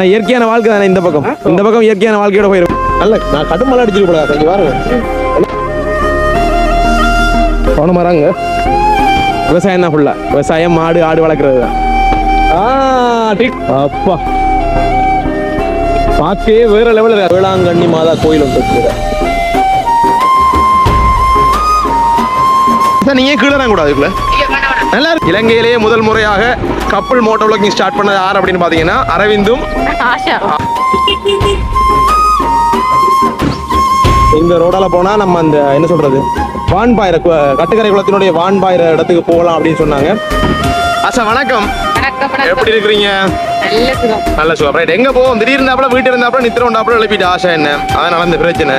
ஆனா இயற்கையான வாழ்க்கை தானே இந்த பக்கம். இந்த பக்கம் இயற்கையான வாழ்க்கையோட போயிடும் நல்ல நான் கடும் மழை அடிச்சிட்டு போல கொஞ்சம் பாருங்க போன மரங்க விவசாயம் தான் ஃபுல்லா விவசாயம் மாடு ஆடு வளர்க்குறது தான். அப்பா. பார்க்கவே வேற லெவலில் வேளாங்கண்ணி மாதா கோயில் ஒன்று நீங்க கீழே கூடாது நல்லா இருக்கு இலங்கையிலேயே முதல் முறையாக கப்பல் மோட்டோ விளக்கிங் ஸ்டார்ட் பண்ணது யார் அப்படின்னு பார்த்தீங்கன்னா அரவிந்தும் இந்த ரோடால போனா நம்ம அந்த என்ன சொல்றது வான்பாயிர கட்டுக்கரை குளத்தினுடைய வான்பாயிர இடத்துக்கு போகலாம் அப்படின்னு சொன்னாங்க. அச்சா வணக்கம். எப்படி இருக்கிறீங்க? நல்ல சுகம். ரைட் எங்க போவோம்? திடீர்னு இருந்தாப்புல வீட்டு இருந்தாப்புல நித்திர உண்டாப்புல எழுப்பிட்டு ஆசை என்ன? அதான் நடந்த பிரச்சனை.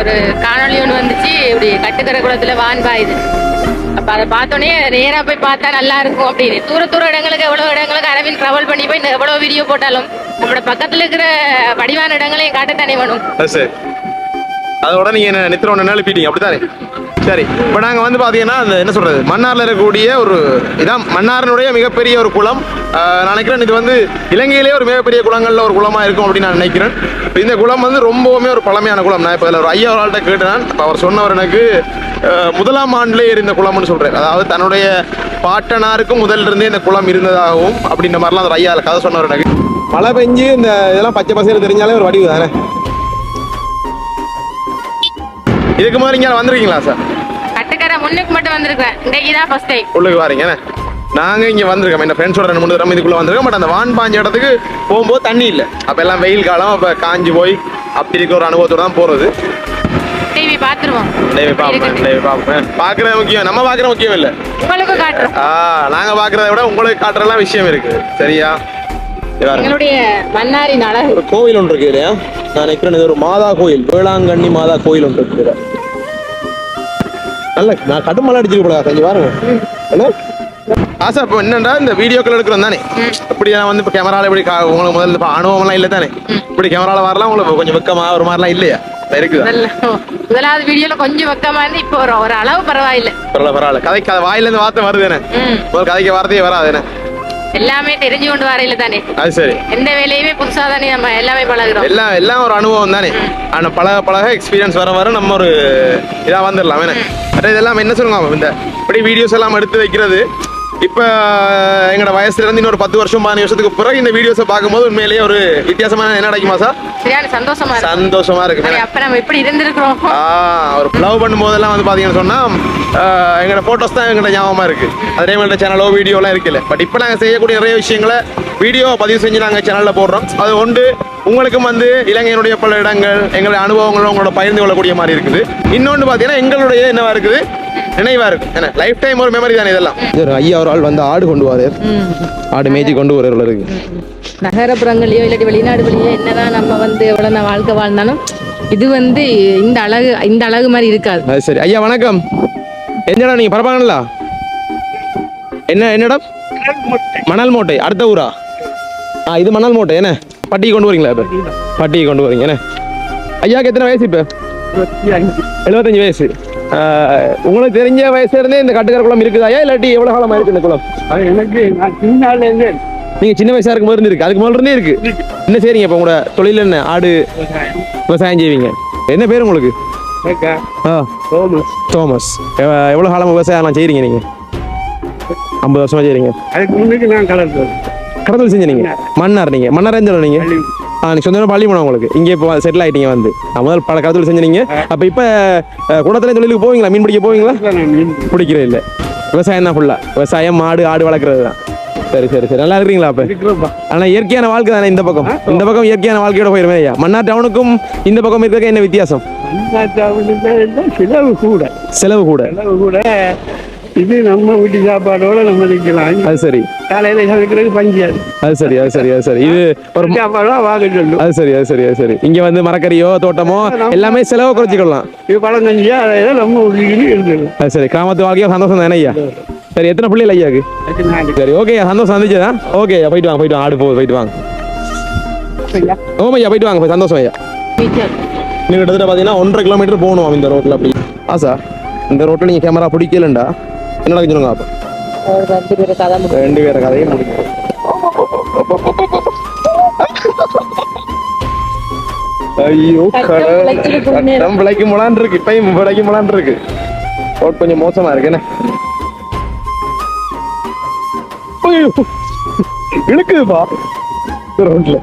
ஒரு காணொளி ஒன்று வந்துச்சு. இப்படி கட்டுக்கரை குளத்துல வான் பாயுது அப்ப அதை பார்த்தோன்னே நேரா போய் பார்த்தா நல்லா இருக்கும் அப்படின்னு. தூர தூர இடங்களுக்கு எவ்வளவு இடங்களுக்கு அரவிந்த் ட்ராவல் பண்ணி போய் எவ்வளவு வீடியோ போட்டாலும் நம்மளோட பக்கத்துல இருக்கிற வடிவான இடங்களையும் காட்டத்தானே வேணும். அதோட நீங்க என்ன நித்திர ஒன்று எழுப்பிட்டீங்க அப்படித்தானே? சரி இப்போ நாங்கள் வந்து பார்த்தீங்கன்னா அந்த என்ன சொல்றது மன்னார்ல இருக்கக்கூடிய ஒரு இதான் மன்னாரினுடைய மிகப்பெரிய ஒரு குளம். நான் நினைக்கிறேன் இது வந்து இலங்கையிலேயே ஒரு மிகப்பெரிய குளங்கள்ல ஒரு குளமா இருக்கும் அப்படின்னு நான் நினைக்கிறேன். இப்ப இந்த குளம் வந்து ரொம்பவுமே ஒரு பழமையான குளம். நான் இப்போ இதில் ஒரு ஐயா ஒரு ஆள்கிட்ட கேட்டேன். அப்ப அவர் சொன்னவர் எனக்கு முதலாம் ஆண்டிலே இருந்த குளம்னு சொல்றேன். அதாவது தன்னுடைய பாட்டனாருக்கு முதல்ல இருந்தே இந்த குளம் இருந்ததாகவும் அப்படின்ற மாதிரிலாம் அந்த ஐயா கதை சொன்னவர் எனக்கு. மழை பெஞ்சு இந்த இதெல்லாம் பச்சை பசையில் தெரிஞ்சாலே ஒரு வடிவு தானே? இதுக்கு முதல்ல இங்கே வந்திருக்கீங்களா சார்? முன்னுக்கு மட்டும் வந்திருக்கேன். இன்றைக்கு தான் ஃபர்ஸ்ட் டைம் உள்ளுக்கு வாரீங்க என்ன? நாங்க இங்க வந்திருக்கோம். என் ஃப்ரெண்ட்ஸோட ரெண்டு மூணு தடவை இதுக்குள்ள வந்திருக்கோம். பட் அந்த வான் பாஞ்ச இடத்துக்கு போகும்போது தண்ணி இல்லை. அப்ப எல்லாம் வெயில் காலம் அப்ப காஞ்சு போய் அப்படி இருக்கிற ஒரு அனுபவத்தோட தான் போறது. டிவி பார்த்துருவோம். டேவி பார்ப்பேன் டேவி பார்ப்பேன் பார்க்கறது முக்கியம். நம்ம பார்க்கறது முக்கியம் இல்லை. உங்களுக்கு காட்டுறோம். ஆ நாங்க பார்க்கறத விட உங்களுக்கு காட்டுறதுலாம் விஷயம் இருக்கு. சரியா. எங்களுடைய மன்னாரின் அழகு. ஒரு கோயில் ஒன்று இருக்கு இல்லையா நான் நினைக்கிறேன் இது ஒரு மாதா கோயில் வேளாங்கண்ணி மாதா கோயில் ஒன்று இருக்கு. நல்ல நான் கடும் மழை அடிச்சிட்டு போல கொஞ்சம் பாருங்க. என்ன ஆசா இப்போ என்னண்டா இந்த வீடியோக்கள் எடுக்கிறோம் தானே? இப்படி நான் வந்து இப்போ கேமரால இப்படி கா- உங்களுக்கு முதல்ல இப்போ அனுபவம்லாம் இல்லை தானே? இப்படி கேமரால வரலாம் உங்களுக்கு கொஞ்சம் வெக்கமா ஒரு மாதிரிலாம் இல்லையா? முதலாவது வீடியோல கொஞ்சம் வெக்கமா இருந்து இப்போ ஒரு ஒரு அளவு பரவாயில்ல. பரவாயில்ல பரவாயில்ல. கதைக்கு அது வாயில இருந்து வார்த்தை வருது என்ன? முதல் கதைக்கு வார்த்தையே வராது என்ன? எல்லாமே தெரிஞ்சு கொண்டு வரையில தானே? அது சரி. எந்த வேலையுமே புதுசா தானே நம்ம எல்லாமே பழகுறோம். எல்லாம் எல்லாம் ஒரு அனுபவம் தானே. ஆனா பழக பழக எக்ஸ்பீரியன்ஸ் வர வர நம்ம ஒரு இதா வந்துடலாம் மற்ற இதெல்லாம் என்ன சொல்லுங்க இந்த இப்படி வீடியோஸ் எல்லாம் எடுத்து வைக்கிறது இப்ப எங்களோட வயசுல இருந்து இன்னொரு பத்து வருஷம் பதினஞ்சு வருஷத்துக்கு பிறகு இந்த வீடியோஸை பார்க்கும்போது உண்மையிலேயே ஒரு வித்தியாசமான என்ன கிடைக்குமா சார்? சரியான சந்தோஷமா சந்தோஷமா இருக்கு. அப்ப நம்ம எப்படி இருந்திருக்கிறோம். ஆ ஒரு லவ் பண்ணும்போதெல்லாம் வந்து பார்த்தீங்கன்னு சொன்னால் எங்களோட ஃபோட்டோஸ் தான் எங்கள்கிட்ட ஞாபகமாக இருக்குது அதே மாதிரி சேனலோ வீடியோலாம் இருக்குல்ல பட் இப்போ நாங்கள் செய்யக்கூடிய நிறைய விஷயங்களை வீடியோ பதிவு செஞ்சு நாங்கள் சேனலில் போடுறோம். அது ஒன்று உங்களுக்கும் வந்து இலங்கையினுடைய பல இடங்கள் எங்களுடைய அனுபவங்களும் உங்களோட பகிர்ந்து கொள்ளக்கூடிய மாதிரி இருக்குது. இன்னொன்று பார்த்தீங்கன்னா எங்களுடைய என்னவா இருக்குது? நினைவா இருக்கும். என்ன லைஃப் டைம் ஒரு மெமரி தானே இதெல்லாம். ஐயா ஒரு ஆள் வந்து ஆடு கொண்டு வர. ஆடு மேய்ச்சி கொண்டு வர இருக்கு நகரப்புறங்களையோ இல்லாட்டி வெளிநாடுகளையோ என்னதான் நம்ம வந்து எவ்வளவு நான் வாழ்க்கை வாழ்ந்தாலும் இது வந்து இந்த அழகு இந்த அழகு மாதிரி இருக்காது. அது சரி. ஐயா வணக்கம். எந்த இடம் நீங்கள் பரப்பாங்களா என்ன என்ன இடம்? மணல் மூட்டை. அடுத்த ஊரா? ஆ இது மணல் மூட்டை. என்ன? பட்டிக்கு கொண்டு வரீங்களா இப்போ? பட்டிக்கு கொண்டு வரீங்க. என்ன? ஐயாக்கு எத்தனை வயசு இப்போ? எழுபத்தஞ்சு வயசு. உங்களுக்கு தெரிஞ்ச வயசுல இருந்தே இந்த கட்டுக்கரை குளம் இருக்குதா ஐயா இல்லாட்டி எவ்வளோ காலமா இருக்கு இந்த குளம்? எனக்கு நான் சின்ன நீங்க சின்ன வயசா இருக்கும் போது இருக்கு. அதுக்கு முதல்ல இருந்தே இருக்கு. என்ன செய்றீங்க இப்போ உங்களோட தொழில் என்ன? ஆடு விவசாயம் செய்வீங்க. என்ன பேர் உங்களுக்கு? தோமஸ். தோமஸ். எவ- எவ்வளவு காலமா விவசாயம் செய்றீங்க நீங்க? ஐம்பது வருஷமா செய்றீங்க. அதுக்கு முன்னுக்கு நான் கலந்தது கடத்தல் செஞ்ச நீங்க? மன்னார் நீங்க. மன்னார் எந்த நீங்க? சொந்த பள்ளி போனோம் உங்களுக்கு. இங்கே இப்போ செட்டில் ஆயிட்டீங்க வந்து. முதல் பல கடத்தல் செஞ்சீங்க அப்ப இப்ப அஹ், குளத்துல தொழிலுக்கு போவீங்களா? மீன் பிடிக்க போவீங்களா? பிடிக்கிறது இல்ல விவசாயம் தான் ஃபுல்லா விவசாயம் மாடு ஆடு வளர்க்குறது தான். சரி சரி சரி. நல்லா இருக்கிறீங்களா அப்ப? இருக்கிறப்பா ஆனா இயற்கையான வாழ்க்கை தானே இந்த பக்கம்? இந்த பக்கம் இயற்கையான வாழ்க்கையோட போயிருமே ஐயா. மன்னார் டவுனுக்கும் இந்த பக்கம் இருக்க என்ன வித்தியாசம்? செலவு கூட. செலவு கூட. செலவு கூட. இது நம்ம வீட்டு சாப்பாடோட நம்ம நிற்கலாம். அது சரி. காலையில சமைக்கிறதுக்கு பஞ்சாது அது. சரி அது சரி அது சரி. இது ஒரு சாப்பாடா வாங்க சொல்லும் அது சரி அது சரி அது சரி. இங்க வந்து மரக்கறியோ தோட்டமோ எல்லாமே செலவை குறைச்சிக்கலாம். இது பழம் கஞ்சியா நம்ம இருந்தது அது சரி கிராமத்து வாழ்க்கையோ சந்தோஷம் தானே ஐயா? சரி எத்தனை பிள்ளைகள் ஐயாக்கு சரி ஓகே சந்தோஷம் வந்துச்சதா? ஓகே ஐயா போயிட்டு வாங்க போயிட்டு வாங்க ஆடு போகுது போயிட்டு வாங்க. ஓம் ஐயா போயிட்டு வாங்க போய் சந்தோஷம் ஐயா. நீங்க கிட்டத்தட்ட பார்த்தீங்கன்னா ஒன்றரை கிலோமீட்டர் போகணும் இந்த ரோட்ல அப்படி. ஆசா இந்த ரோட்ல நீங்க கேமரா பிடிக்கலண்டா? என்ன நடக்கு சொல்லுங்க அப்ப. ரெண்டு பேரும் கதை ரெண்டு பேர கதையும் முடிக்கும் ஐயோ. கட்டம் விளைக்கும் போலான் இருக்கு. இப்பயும் விளைக்கும் போலான் இருக்கு. ரோட் கொஞ்சம் மோசமா இருக்கு என்ன? இழுக்குதுப்பா. ரோட்ல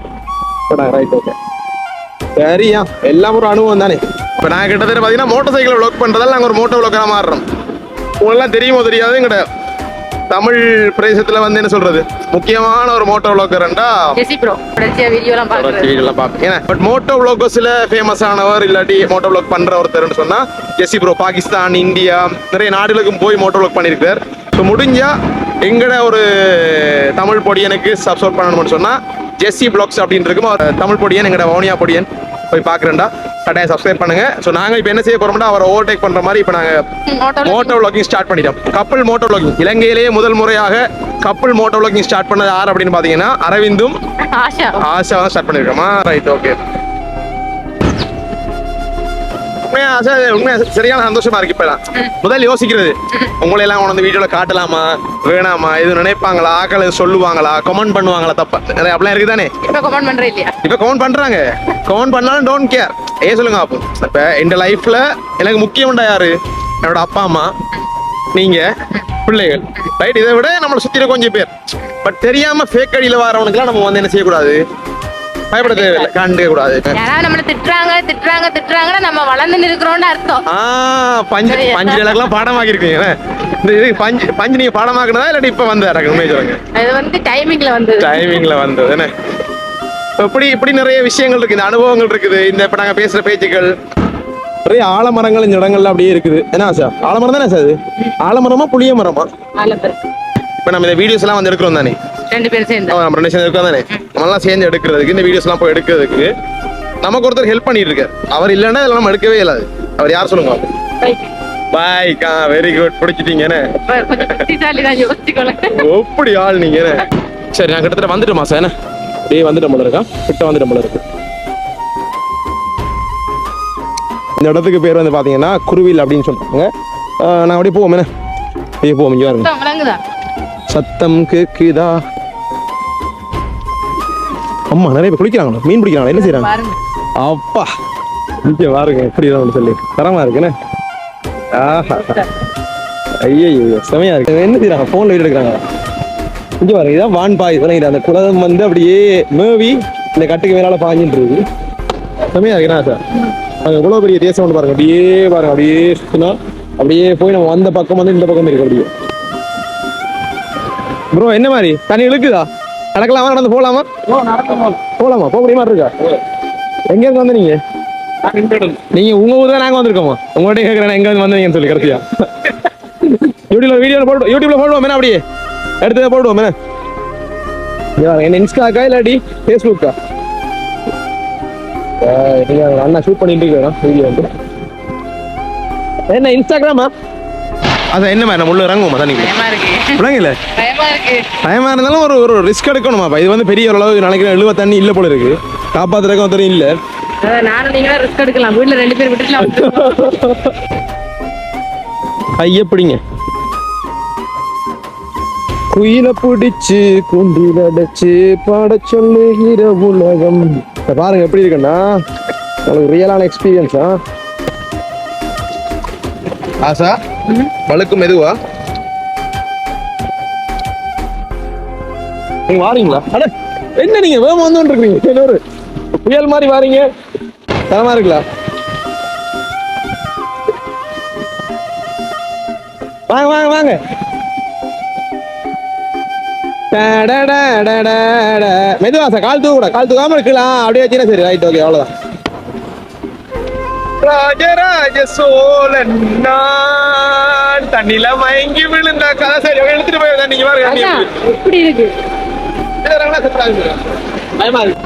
ரைட் ஓகே சரியா. எல்லாம் ஒரு அனுபவம் தானே. இப்போ நான் கிட்டத்தட்ட பார்த்தீங்கன்னா மோட்டார் சைக்கிளை வ்ளாக் பண்ணுறதால நாங்கள் ஒரு மோட்டோ வ்ளாக்கராக மாறுறோம். உங்களெல்லாம் தெரியுமோ தெரியாது எங்கட? தமிழ் பிரதேசத்தில் வந்து என்ன சொல்றது? முக்கியமான ஒரு மோட்டோ வ்ளாக்கர்ண்டா வீடியோலாம் பார்ப்பேன் பட் மோட்டோ வ்ளாகர்ஸ்ல ஃபேமஸ் ஆனவர் இல்லாட்டி மோட்டோ வ்ளாக் பண்ற ஒருத்தர்னு சொன்னா ஜெசி ப்ரோ பாகிஸ்தான் இந்தியா நிறைய நாடுகளுக்கும் போய் மோட்டோ வ்ளாக் பண்ணியிருக்கார். ஸோ முடிஞ்சா எங்கட ஒரு தமிழ் பொடியனுக்கு சப்ஸ்கிரைப் பண்ணணும்னு சொன்னா ஜெஸ்ஸி பிளாக்ஸ் அப்படின்னு இருக்கும் தமிழ் பொடியன் எங்கட வவுனியா பொடியன் போய் பார்க்குறேன்டா. கட்டாயம் சப்ஸ்கிரைப் பண்ணுங்க. ஸோ நாங்கள் இப்போ என்ன செய்ய போறோம்னா அவரை ஓவர்டேக் பண்ற மாதிரி இப்போ நாங்கள் மோட்டோ vlogging. ஸ்டார்ட் பண்ணிட்டோம். கப்பல் மோட்டோ vlogging. இலங்கையிலேயே முதல் முறையாக கப்பல் மோட்டோ vlogging ஸ்டார்ட் பண்ணது யார் அப்படின்னு பார்த்தீங்கன்னா அரவிந்தும் ஆஷா. தான் ஸ்டார்ட் பண்ணிருக்கோமா? ரைட் ஓகே உண்மையா உண்மையா சரியான சந்தோஷமா இருக்கு இப்பெல்லாம் முதல் யோசிக்கிறது உங்களை எல்லாம் கொண்டு வந்து வீடியோல காட்டலாமா? வேணாமா இது நினைப்பாங்களா? ஆக்கள் சொல்லுவாங்களா? கமெண்ட் பண்ணுவாங்களா தப்பா? நிறைய அப்படிலாம் இருக்குதானே? இப்ப கமெண்ட் பண்றேன் இல்லையா? இப்ப கவுண்ட் பண்றாங்க. கவுண்ட் பண்ணாலும் டோன்ட் கேர் ஏன் சொல்லுங்க அப்போ இப்ப இந்த லைஃப்ல எனக்கு முக்கியம்டா யாரு? என்னோட அப்பா அம்மா நீங்க பிள்ளைகள். ரைட் இதை விட நம்மளை சுத்திர கொஞ்சம் பேர். பட் தெரியாம ஃபேக் அடியில வரவனுக்குலாம் நம்ம வந்து என்ன செய்யக்கூடாது? பயப்பட தேவையில்லை கண்டுக்க கூடாது. யாராவது நம்மள திட்டுறாங்க திட்டுறாங்க திட்டுறாங்கன்னா நம்ம வளர்ந்து இருக்கிறோம்னு அர்த்தம். ஆ பஞ்சு? பஞ்சு இலக்கெல்லாம் பாடமாக்கி இருக்கீங்க இந்த இது பஞ்சு பஞ்சு நீங்க பாடமாக்குனதா இல்லாட்டி இப்ப வந்து இது வந்து டைமிங்ல வந்தது. டைமிங்ல வந்தது. என்ன? இப்படி இப்படி நிறைய விஷயங்கள் இருக்கு இந்த அனுபவங்கள் இருக்குது. இந்த இப்ப நாங்க பேசுற பேச்சுக்கள். நிறைய ஆலமரங்கள் இந்த இடங்கள்ல அப்படியே இருக்குது. என்ன சார் ஆலமரம் தானே சார் அது? ஆலமரமா புளிய மரமா? இப்ப நம்ம இந்த வீடியோஸ் எல்லாம் வந்து எடுக்கிறோம் தானே? ரெண்டு பேரும் சேர்ந்து. நம்ம ரெண்டு சேர்ந்து இருக்கோம் தானே? நம்ம எல்லாம் சேர்ந்து எடுக்கிறதுக்கு இந்த வீடியோஸ் எல்லாம் போய் எடுக்கிறதுக்கு நமக்கு ஒருத்தர் ஹெல்ப் பண்ணிட்டு இருக்காரு அவர் இல்லைன்னா இதெல்லாம் நம்ம எடுக்கவே இல்லாது. அவர் யார் சொல்லுங்க? Right. பாய் கா வெரி குட் யோசிச்சுக்கோங்க. எப்படி ஆள் நீங்க? சரி நான் கிட்டத்தட்ட வந்துட்டோமா சார் என்ன? அப்படியே வந்துட்டோம் போல இருக்கா? கிட்ட வந்துட்டோம் போல இருக்கு. இந்த இடத்துக்கு பேர் வந்து பாத்தீங்கன்னா குருவில் அப்படின்னு சொல்றாங்க ஆஹ் நான் அப்படியே போவோம் என்ன? அப்படியே போவோம் இங்க சத்தம் கேக்குதா? அம்மா நிறைய பேர் குளிக்கிறாங்களா? மீன் பிடிக்கிறாங்களா? என்ன பாருங்க. அப்பா. இங்க பாருங்க எப்படி தான் சொல்லி. தரமா இருக்குண்ணே ஆஹா. ஐயோ செமையா இருக்கு. என்ன செய்றாங்க? போன்ல வீடியோ எடுக்கிறாங்க இங்க பாருங்க இதான் வான் பாய். இதெல்லாம் அந்த குலதம் வந்து அப்படியே மேவி இந்த கட்டுக்கு மேலால பாஞ்சிட்டு இருக்கு. செமையா இருக்குண்ணா சார் அங்க எவ்வளவு பெரிய தேசம் ஒன்று பாருங்க அப்படியே பாருங்க அப்படியே சுத்தினா அப்படியே போய் நம்ம வந்த பக்கம் வந்து இந்த பக்கம் இருக்கு அப்படியே ப்ரோ என்ன மாதிரி? தண்ணி இழுக்குதா? நடக்கலாமா? நடந்து போலாமா போலாமா போக முடியுமா? இருக்கா எங்க இருந்து வந்து நீங்க? நீங்க உங்க ஊர் தான் நாங்க வந்திருக்கோமா? உங்கள்கிட்ட கேட்கறேன் எங்க இருந்து வந்தீங்கன்னு சொல்லி கடைசியா. யூடியூப்ல வீடியோ போட்டு யூடியூப்ல போடுவோம் என்ன அப்படியே? எடுத்து போடுவோம் என்ன? இன்ஸ்டாக்கா இல்லாட்டி ஃபேஸ்புக்கா நீங்க அண்ணா ஷூட் பண்ணிட்டு இருக்கேன் வீடியோ வந்து. என்ன இன்ஸ்டாகிராமா? அதான் என்ன மாதிரி உள்ள இறங்குவோமா? தண்ணிக்கு பயமா இருக்கு. விளங்கல பயமா இருக்கு. பயமா இருந்தாலும் ஒரு ஒரு ரிஸ்க் எடுக்கணுமாப்பா இது வந்து பெரிய ஓரளவு நினைக்கிறேன் எழுவ தண்ணி இல்ல போல இருக்கு. காப்பாத்துறதுக்கு ஒருத்தரும் இல்ல. நானும் நீங்களும் ரிஸ்க் எடுக்கலாம். வீட்டுல ரெண்டு பேர் விட்டுலாம் ஐய பிடிங்க. குயில பிடிச்சு குண்டில் அடைச்சு பாட சொல்லுகிற உலகம். இத பாருங்க எப்படி இருக்குன்னா உங்களுக்கு ரியலான எக்ஸ்பீரியன்ஸா ஆசா வழுக்கும் மெதுவா? நீங்க வாரீங்களா? அட என்ன நீங்க வேகம் வந்து இருக்கீங்க இன்னொரு புயல் மாதிரி வாரீங்க. தரமா இருக்குல்ல வாங்க வாங்க வாங்க. மெதுவா சார் கால் தூக்க கூட கால் தூக்காம இருக்கலாம். அப்படியே வச்சுனா சரி ரைட் ஓகே அவ்வளவுதான். ராஜராஜ சோழன் நான் தண்ணில மயங்கி விழுந்த கதை சரி எடுத்துட்டு போய் நீங்க பாருங்க எப்படி இருக்கு. பயமா இருக்கு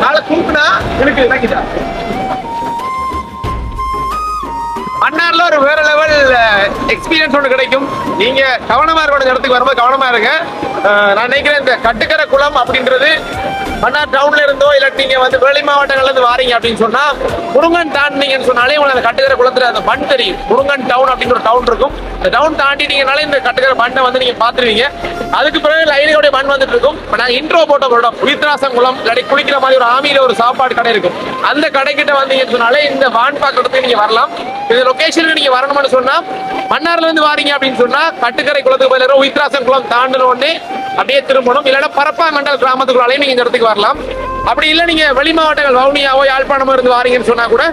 நாளை தூக்குனா எனக்கு இறங்கிட்டா எக்ஸ்பீரியன்ஸ் ஒன்று கிடைக்கும். நீங்க கவனமா இருக்கணும் இந்த இடத்துக்கு வரும்போது கவனமா இருங்க. நான் நினைக்கிறேன் இந்த கட்டுக்கரை குளம் அப்படின்றது மன்னார் டவுன்ல இருந்தோ இல்ல நீங்க வந்து வெளி மாவட்டங்கள்ல இருந்து வாரீங்க அப்படின்னு சொன்னா முருங்கன் தாண்டினீங்கன்னு சொன்னாலே உங்களுக்கு அந்த கட்டுக்கிற குளத்துல அந்த மண் தெரியும். முருங்கன் டவுன் அப்படிங்கிற ஒரு டவுன் இருக்கும். இந்த டவுன் தாண்டிட்டீங்கனாலே இந்த கட்டுக்கிற மண்ணை வந்து நீங்க பாத்துருவீங்க அதுக்கு பிறகு லைனுடைய மண் வந்துட்டு இருக்கும். இப்போ நாங்கள் இன்ட்ரோ போட்ட ஒரு உயிர்த்திராசம் குளம் இல்லாட்டி குளிக்கிற மாதிரி ஒரு ஆமியில ஒரு சாப்பாடு கடை இருக்கும். அந்த கடைக்கிட்ட வந்தீங்கன்னு சொன்னாலே இந்த வான் பாக்கிறதுக்கு நீங்க வரலாம். இந்த லொகேஷனுக்கு நீங்க வரணும்னு சொன்னா மன்னார்ல இருந்து வாரீங்க அப்படின்னு சொன்னா கட்டுக்கரை குளத்துக்கு பதிலாக உயிர்த்திராசம் குளம் தாண்டின அப்படியே திரும்பணும். இல்லைன்னா பரப்பா மண்டல் கிராமத்துக்குள்ளாலே நீங்க இந்த இடத்துக்கு வரலாம். அப்படி இல்லை நீங்க வெளி மாவட்டங்கள் வவுனியாவோ யாழ்ப்பாணமோ இருந்து வாரீங்கன்னு சொன்னா கூட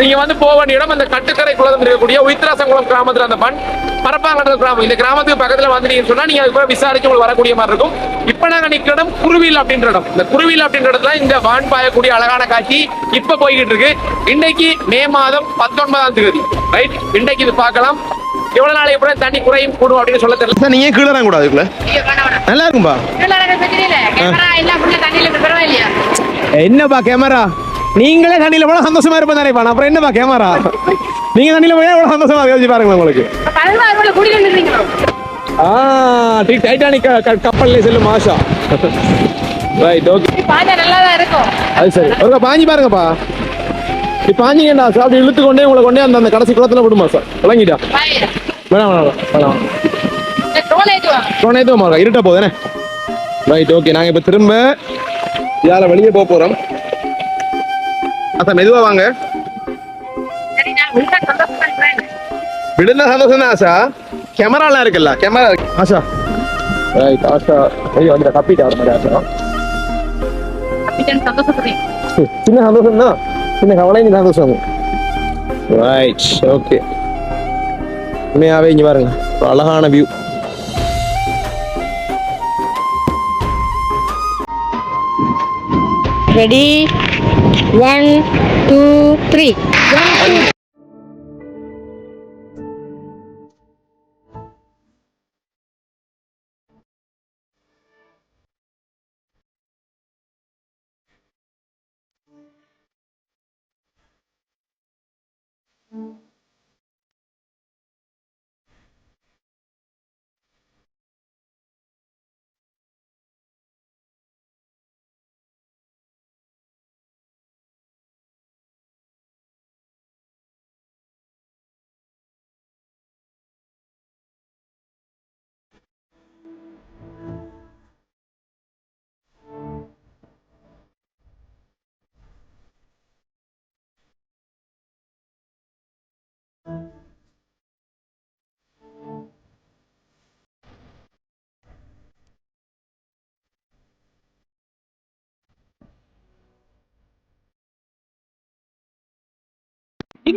நீங்க வந்து போக வேண்டிய இடம் அந்த கட்டுக்கரை குளம் இருக்கக்கூடிய உயிர்திராசங்குளம் கிராமத்தில் அந்த மண். பரப்பாங்கடல் கிராமம். இந்த கிராமத்துக்கு பக்கத்துல வந்துட்டீங்கன்னு சொன்னா நீங்க அதுக்கு விசாரிச்சு உங்களுக்கு வரக்கூடிய மாதிரி இருக்கும். இப்ப நாங்க நிக்கிற இடம் குருவில் அப்படின்ற இடம். இந்த குருவில் அப்படின்ற இடத்துல இந்த வான் பாயக்கூடிய அழகான காட்சி இப்ப போய்கிட்டு இருக்கு. இன்னைக்கு மே மாதம் பத்தொன்பதாம் தேதி. ரைட் இன்னைக்கு இது பார்க்கலாம். எவ்வளவு நாளைக்கு அப்புறம் தண்ணி குறையும் கூடும் அப்படின்னு சொல்ல தெரியல. நீங்க கீழே இறங்க கூடாது. நல்லா இருக்கும்பா? என்னப்பா கேமரா? நீங்களே தண்ணியில போனா சந்தோஷமா இருப்பேன் தானே அப்புறம் என்னப்பா கேமரா? நீங்க தண்ணியில போய் எவ்வளவு சந்தோஷமா யோசிச்சு பாருங்க உங்களுக்கு? ஆ டைட்டானிக் கப்பல்ல செல்லும் ஆஷா ரைட் ஓகே இருக்கும். அது சரி. ஒருக்கா பாஞ்சி பாருங்கப்பா. இப்ப பாஞ்சிங்கடா சார். அப்படி இழுத்து கொண்டே உங்களை கொண்டே அந்த அந்த கடைசி குளத்துல விடுமா சார். விளங்கிட்டா. வேணாம் வேணாம் வேணாம். சொன்னே மாறா இருட்டா போதுனே ரைட் ஓகே நாங்க இப்ப திரும்ப இதால வெளியே போக போறோம்? அதான் மெதுவா வாங்க. சரி, நான் விழுந்தா சந்தோஷமா இருக்கிறேன். விழுந்த சந்தோஷம் தான் ஆஷா கேமராலாம் இருக்குல்ல கேமரா ஆஷா ரைட் ஆஷா ஐயோ அந்த தப்பிட்டு வர மாதிரி ஆஷா அப்படித்தான் சந்தோஷப்படுறேன். சின்ன சந்தோஷம் தான் சின்ன கவலை நீ சந்தோஷம் ரைட் ஓகே உண்மையாவே இங்க பாருங்க ஒரு அழகான view Ready? One, two, three.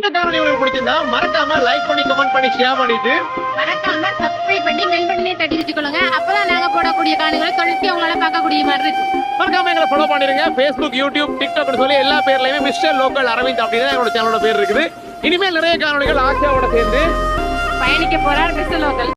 இந்த காணொலி உங்களுக்கு பிடிச்சிருந்தா மறக்காம லைக் பண்ணி கமெண்ட் பண்ணி ஷேர் பண்ணிட்டு மறக்காம சப்ஸ்கிரைப் பண்ணி பெல் பட்டனை தட்டி வச்சுக்கொள்ளுங்க அப்பதான் நாங்க போடக்கூடிய காணுகளை தொடர்ச்சி உங்களால பார்க்கக்கூடிய மாதிரி இருக்கும். மறக்காம எங்களை ஃபாலோ பண்ணிருங்க. Facebook யூடியூப் டிக்டாக் சொல்லி எல்லா பேர்லயுமே மிஸ்டர் லோக்கல் அரவிந்த் அப்படின்னு எங்களோட சேனலோட பேர் இருக்குது. இனிமேல் நிறைய காணொலிகள் ஆசியாவோட சேர்ந்து பயணிக்க போறார் மிஸ்டர் லோக்கல்